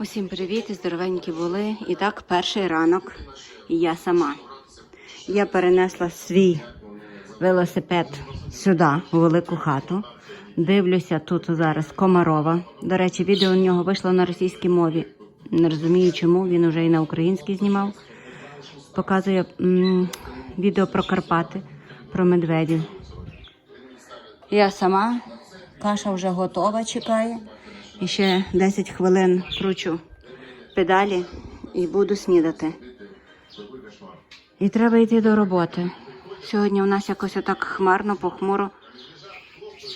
Усім привіт, здоровенькі були. І так, перший ранок, я сама. Я перенесла свій велосипед сюди, у велику хату. Дивлюся тут зараз Комарова. До речі, відео у нього вийшло на російській мові. Не розумію, чому він уже і на українській знімав. Показує м, відео про Карпати, про медведів. Я сама, каша вже готова, чекає. І ще 10 хвилин кручу педалі і буду снідати. І треба йти до роботи. Сьогодні у нас якось отак хмарно, похмуро.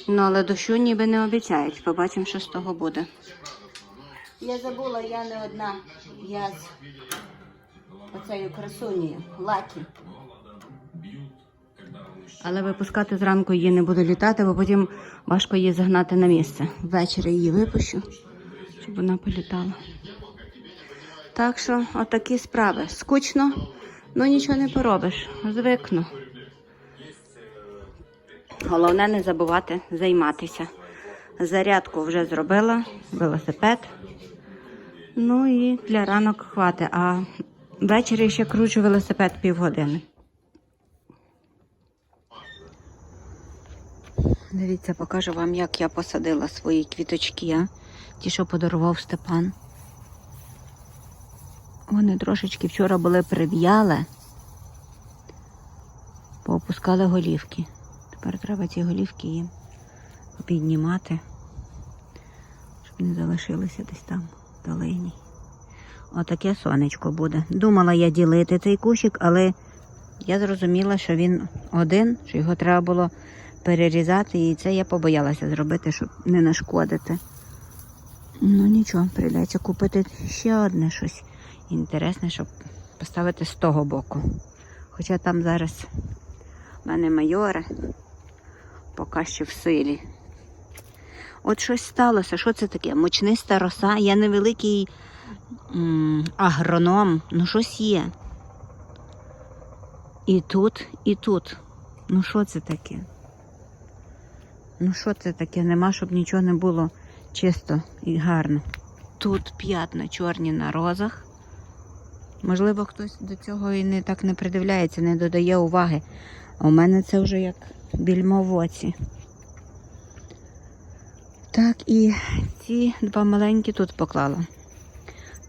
Ну, але дощу ніби не обіцяють. Побачимо, що з того буде. Я забула, я не одна. Я з оцею красунею, лакі. Але випускати зранку її не буду літати, бо потім важко її загнати на місце. Ввечері її випущу, щоб вона політала. Так що, отакі справи. Скучно, ну нічого не поробиш. Звикну. Головне не забувати займатися. Зарядку вже зробила, велосипед. Ну і для ранок хватить. А ввечері ще кручу велосипед півгодини. Дивіться, покажу вам, як я посадила свої квіточки, ті, що подарував Степан. Вони трошечки вчора були прив'яли, поопускали голівки. Тепер треба ці голівки їм піднімати, щоб не залишилися десь там в долині. Отаке сонечко буде. Думала я ділити цей кущик, але я зрозуміла, що він один, що його треба було перерізати, і це я побоялася зробити, щоб не нашкодити. Ну нічого, прийдеться купити ще одне щось інтересне, щоб поставити з того боку. Хоча там зараз в мене майори поки що в силі. От щось сталося. Що це таке? Мучниста роса. Я невеликий м, агроном, ну щось є. І тут, і тут. Ну що це таке? Ну що це таке? Нема, щоб нічого не було чисто і гарно. Тут п'ятна чорні на розах. Можливо, хтось до цього і не так не придивляється, не додає уваги. А у мене це вже як більмо в оці. Так, і ці два маленькі тут поклала.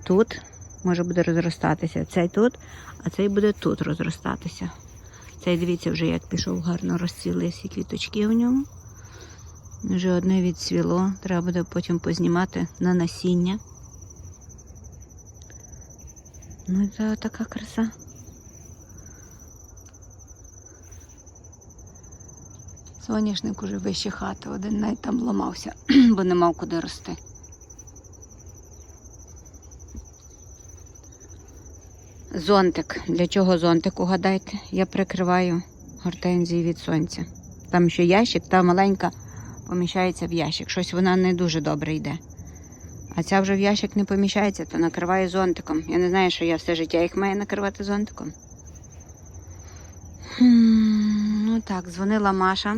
Тут може буде розростатися. Цей тут, а цей буде тут розростатися. Цей, дивіться, вже як пішов гарно розцвіли всі квіточки в ньому. Вже одне відцвіло, треба буде потім познімати на насіння. Ну, це така краса. Соняшник уже вище хати, один навіть там ламався, бо не мав куди рости. Зонтик. Для чого зонтик, угадайте? Я прикриваю гортензії від сонця. Там ще ящик, та маленька поміщається в ящик. Щось вона не дуже добре йде. А ця вже в ящик не поміщається, то накриваю зонтиком. Я не знаю, що я все життя їх маю накривати зонтиком. Хм, ну так, дзвонила Маша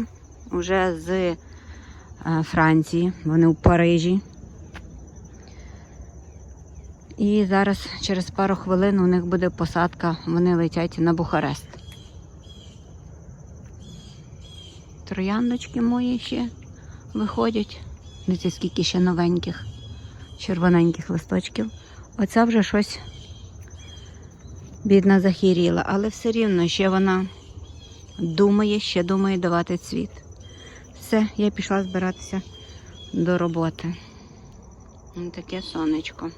вже з е, Франції. Вони у Парижі. І зараз через пару хвилин у них буде посадка, вони летять на Бухарест. Трояндочки мої ще виходять. Дивіться, скільки ще новеньких, червоненьких листочків. Оця вже щось бідна захіріла, але все рівно ще вона думає, ще думає давати цвіт. Все, я пішла збиратися до роботи. Ось таке сонечко.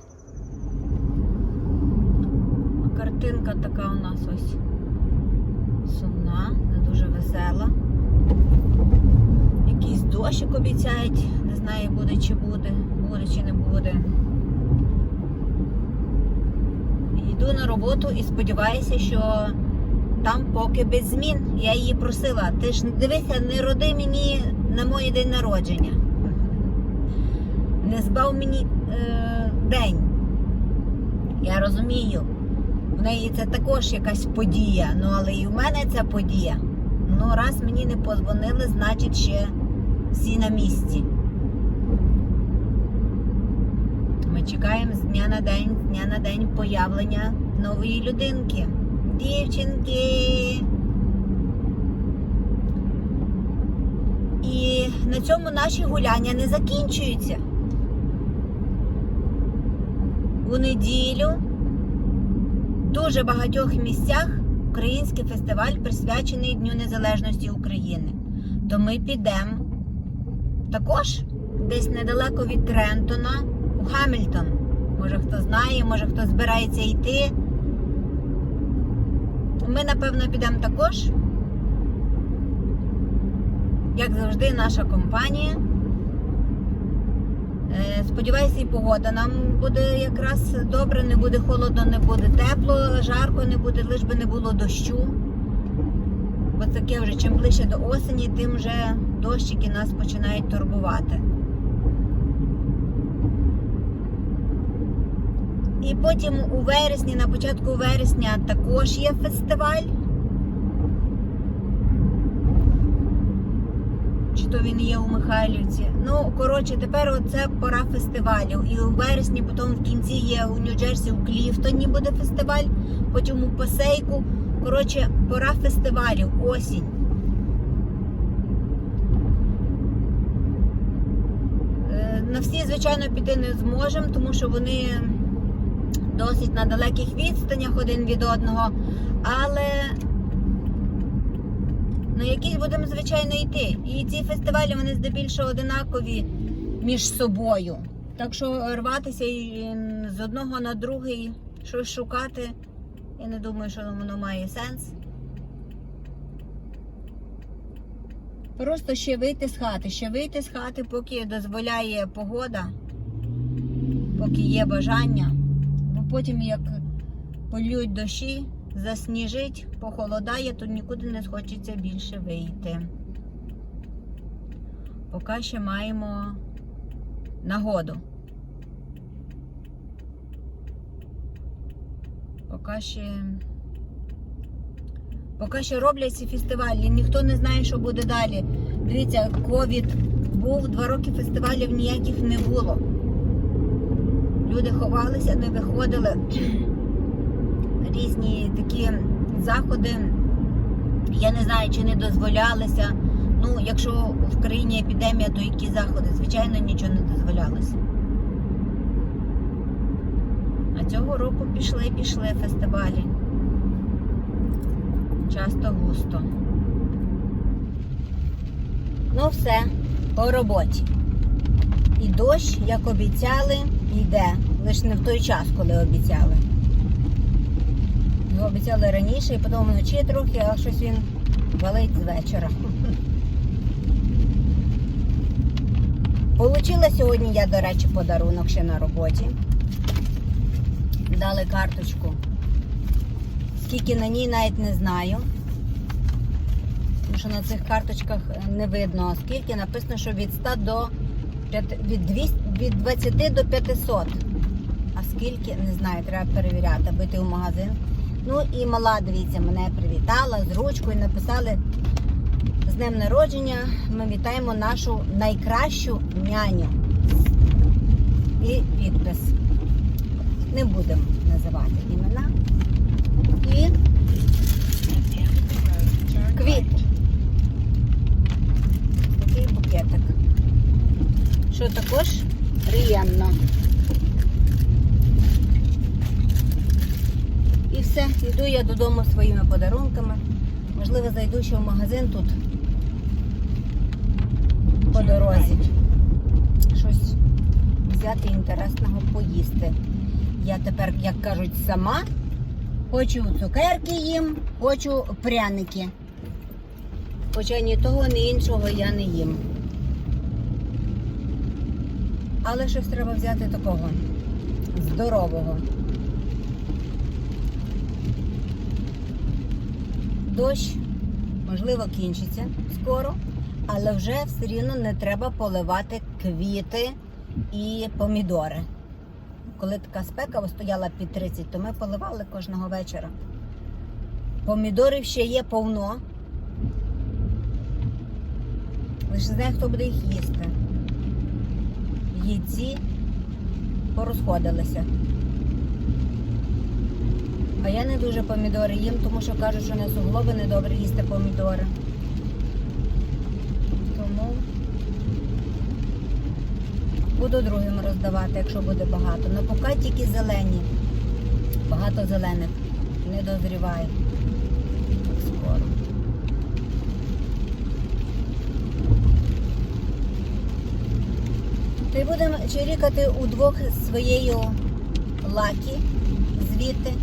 Картинка така у нас ось сумна, не дуже весела. Дощик обіцяють, не знаю, буде чи буде, буде чи не буде. Йду на роботу і сподіваюся, що там поки без змін. Я її просила. Ти ж дивися, не роди мені на моє день народження. Не збав мені е, день. Я розумію, в неї це також якась подія. Ну, але і в мене ця подія. Ну, раз мені не позвонили, значить ще всі на місці. Ми чекаємо з дня на день, з дня на день появлення нової людинки. Дівчинки. І на цьому наші гуляння не закінчуються. У неділю в дуже багатьох місцях український фестиваль присвячений Дню Незалежності України. То ми підемо також десь недалеко від Трентона у Хамільтон. Може хто знає, може хто збирається йти. Ми, напевно, підемо також. Як завжди, наша компанія. Е, Сподіваюся, і погода нам буде якраз добре, не буде холодно, не буде тепло, жарко не буде, лиш би не було дощу. Бо таке вже чим ближче до осені, тим вже дощики нас починають турбувати. І потім у вересні, на початку вересня, також є фестиваль. Чи то він є у Михайлівці. Ну, коротше, тепер оце пора фестивалів. І у вересні, потім в кінці є у Нью-Джерсі, у Кліфтоні буде фестиваль, потім у Пасейку. Коротше, пора фестивалів, осінь. Е, На всі, звичайно, піти не зможемо, тому що вони досить на далеких відстанях один від одного. Але на якісь будемо, звичайно, йти. І ці фестивалі вони здебільшого одинакові між собою. Так що рватися з одного на другий щось шукати, я не думаю, що воно має сенс. Просто ще вийти з хати, ще вийти з хати, поки дозволяє погода, поки є бажання. Бо потім, як полюють дощі, засніжить, похолодає, то нікуди не схочеться більше вийти. Поки ще маємо нагоду. Поки ще. Поки що роблять ці фестивалі, ніхто не знає, що буде далі. Дивіться, ковід був, два роки фестивалів ніяких не було. Люди ховалися, не виходили. Різні такі заходи, я не знаю, чи не дозволялися. Ну, якщо в країні епідемія, то які заходи? Звичайно, нічого не дозволялося. А цього року пішли, пішли фестивалі. Часто густо. Ну все, по роботі. І дощ, як обіцяли, йде. Лише не в той час, коли обіцяли. Його обіцяли раніше і потім вночі трохи, а щось він валить з вечора. Получила сьогодні я, до речі, подарунок ще на роботі. Дали карточку. Скільки на ній навіть не знаю. Тому що на цих карточках не видно, скільки написано, що від 100 до 5, від, 200, від 20 до 500. А скільки, не знаю, треба перевіряти, бити в магазин. Ну і мала, дивіться, мене привітала з ручкою, написали з днем народження. Ми вітаємо нашу найкращу няню. І підпис. Не будемо називати імена. І квіти. Такий букетик. Що також приємно. І все, йду я додому своїми подарунками. Можливо, зайду ще в магазин тут по дорозі. Щось взяти інтересного поїсти. Я тепер, як кажуть, сама хочу цукерки їм, хочу пряники. Хоча ні того, ні іншого я не їм. Але щось треба взяти такого здорового. Дощ, можливо, кінчиться скоро, але вже все рівно не треба поливати квіти і помідори. Коли така спека стояла під 30, то ми поливали кожного вечора. Помідорів ще є повно. Лише знає, хто буде їх їсти. Яйці порозходилися. А я не дуже помідори їм, тому що кажуть, що на суглоби не добре їсти помідори. Тому буду другим роздавати, якщо буде багато. Ну поки тільки зелені. Багато зелених. Не дозріває. Скоро. Й будемо чирікати удвох своєю лакі звідти.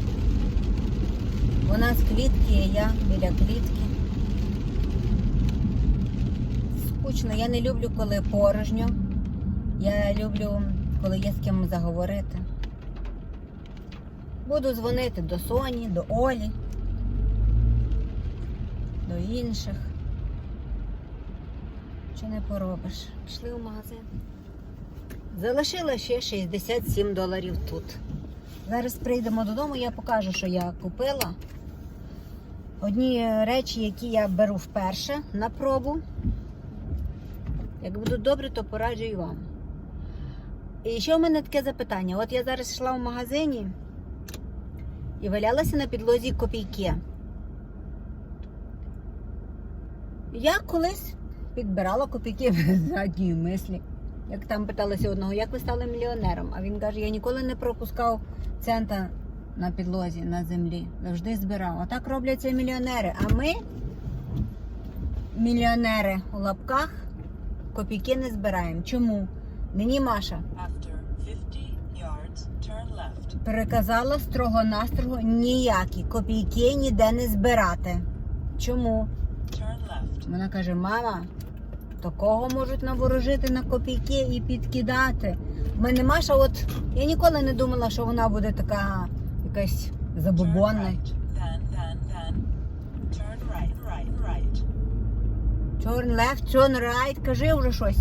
Вона з клітки, а я біля клітки. Скучно, я не люблю, коли порожньо. Я люблю, коли є з ким заговорити. Буду дзвонити до Соні, до Олі, до інших. Що не поробиш? Пішли в магазин. Залишила ще 67 доларів тут. Зараз прийдемо додому, я покажу, що я купила. Одні речі, які я беру вперше на пробу. Як будуть добре, то пораджу і вам. І ще в мене таке запитання. От я зараз йшла в магазині і валялася на підлозі копійки. Я колись підбирала копійки без задньої мислі. Як там питалися одного, як ви стали мільйонером? А він каже, я ніколи не пропускав цента на підлозі на землі. Завжди збирав. А так робляться мільйонери. А ми, мільйонери у лапках, копійки не збираємо. Чому? Мені Маша After 50 yards, переказала строго-настрого ніякі копійки ніде не збирати. Чому? Вона каже: мама, такого можуть наворожити на копійки і підкидати. В мене Маша, от я ніколи не думала, що вона буде така якась забобонна. Turn left, turn right, кажи вже щось.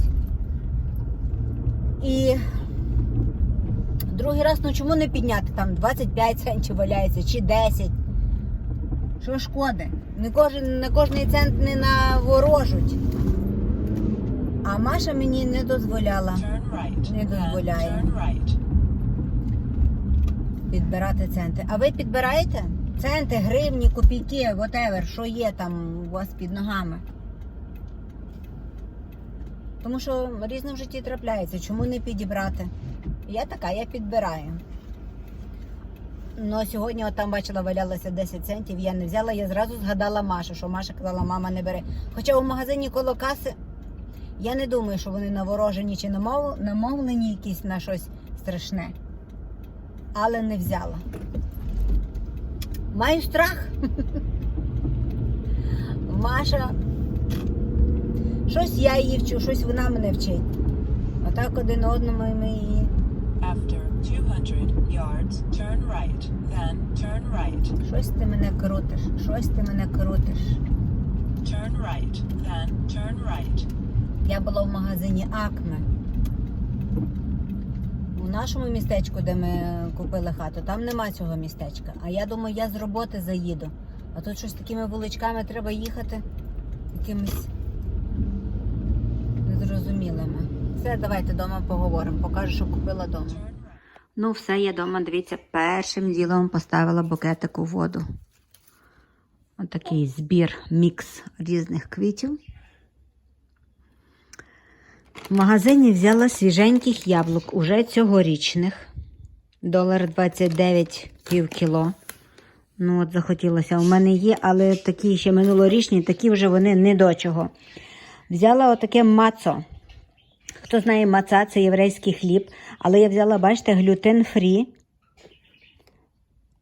І другий раз, ну чому не підняти? Там 25 центів валяється чи 10. Що шкоди? Не кожен, на кожний цент не наворожуть. А Маша мені не дозволяла Не дозволяє. підбирати центи. А ви підбираєте? Центи, гривні, копійки, whatever, що є там у вас під ногами. Тому що різне в житті трапляється. Чому не підібрати? Я така, я підбираю. Ну, сьогодні от там бачила, валялося 10 центів, я не взяла, я зразу згадала Машу, що Маша казала, мама не бери. Хоча у магазині коло каси я не думаю, що вони наворожені чи намов... намовлені якісь на щось страшне. Але не взяла. Маю страх. Маша. Щось я її вчу, щось вона мене вчить. Отак один одному ми її. After 200 yards, turn right. Then, turn right. Щось ти мене крутиш, щось ти мене крутиш. Turn right. Then, turn right. Я була в магазині Акме. У нашому містечку, де ми купили хату, там нема цього містечка. А я думаю, я з роботи заїду. А тут щось такими вуличками треба їхати якимись незрозумілими. Все, давайте вдома поговоримо. Покажу, що купила вдома. Ну, все, я вдома, дивіться, першим ділом поставила букетик у воду. Отакий збір, мікс різних квітів. В магазині взяла свіженьких яблук, уже цьогорічних. Долар 29 пів кіло. Ну, от захотілося. У мене є, але такі ще минулорічні, такі вже вони не до чого. Взяла отаке мацо. Хто знає, маца це єврейський хліб, але я взяла, бачите, глютен фрі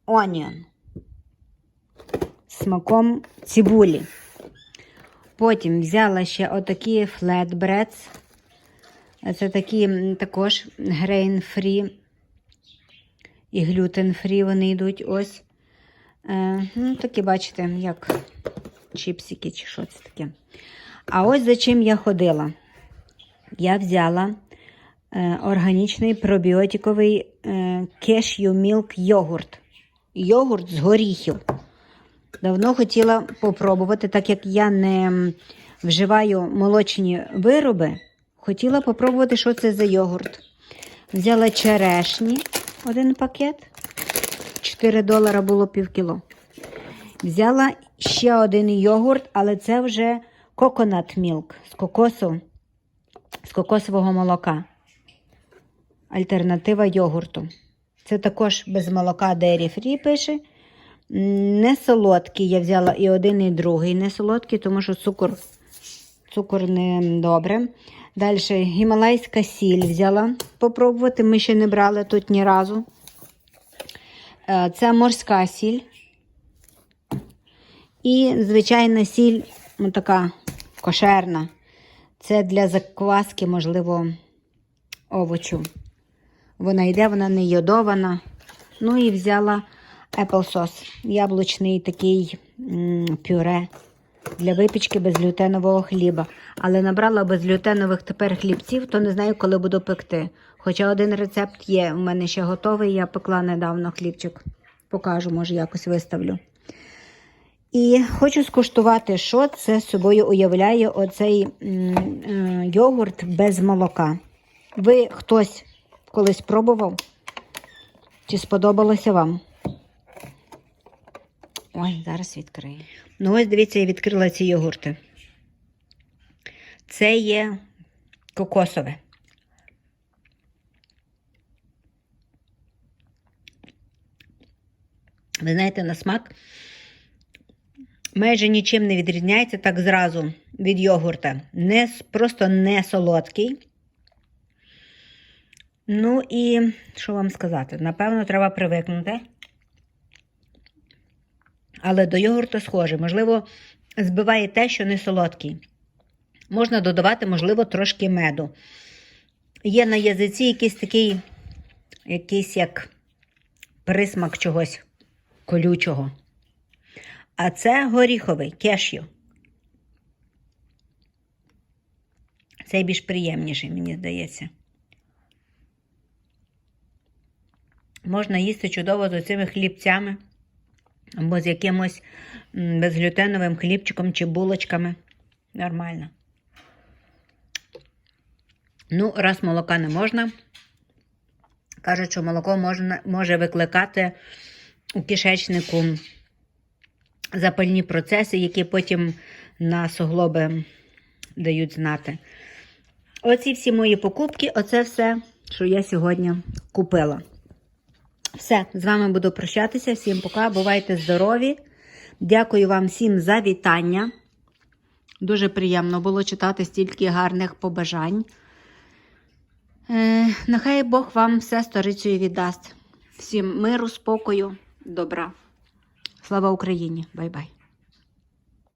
onion смаком цибулі. Потім взяла ще отакі flatbreads. Це такі також grain free і gluten free вони йдуть ось. Е, ну, такі, бачите, як чіпсики чи що це таке. А ось за чим я ходила. Я взяла е, органічний пробіотиковий е, cashew milk йогурт. Йогурт з горіхів. Давно хотіла попробувати, так як я не вживаю молочні вироби, хотіла попробувати, що це за йогурт. Взяла черешні один пакет. 4 долара було пів кіло. Взяла ще один йогурт, але це вже коконат мілк з кокосу, з кокосового молока. Альтернатива йогурту. Це також без молока Dairy Free пише. Не солодкий. Я взяла і один, і другий. Не солодкий, тому що цукор, цукор не добре. Далі гімалайська сіль взяла попробувати. Ми ще не брали тут ні разу. Е, Це морська сіль. І звичайна сіль, така кошерна. Це для закваски, можливо, овочу. Вона йде, вона не йодована. Ну і взяла applesauce, яблучний такий пюре для випічки безглютенового хліба. Але набрала безглютенових тепер хлібців, то не знаю, коли буду пекти. Хоча один рецепт є, у мене ще готовий, я пекла недавно хлібчик. Покажу, може, якось виставлю. І хочу скуштувати, що це собою уявляє оцей е, йогурт без молока. Ви хтось колись пробував? Чи сподобалося вам? Ой, зараз відкрию. Ну, ось дивіться, я відкрила ці йогурти. Це є кокосове. Ви знаєте, на смак майже нічим не відрізняється так зразу від йогурта. Не, просто не солодкий. Ну і що вам сказати? Напевно, треба привикнути. Але до йогурту схоже. Можливо, збиває те, що не солодкий. Можна додавати, можливо, трошки меду. Є на язиці якийсь такий, якийсь як присмак чогось колючого. А це горіховий кешю. Цей більш приємніший, мені здається. Можна їсти чудово з цими хлібцями або з якимось безглютеновим хлібчиком чи булочками. Нормально. Ну, раз молока не можна. Кажуть, що молоко можна, може викликати у кишечнику запальні процеси, які потім на суглоби дають знати. Оці всі мої покупки, оце все, що я сьогодні купила. Все, з вами буду прощатися. Всім пока, бувайте здорові. Дякую вам всім за вітання. Дуже приємно було читати стільки гарних побажань. Е, нехай Бог вам все сторицею віддасть. Всім миру, спокою, добра. Слава Україні! Бай-бай!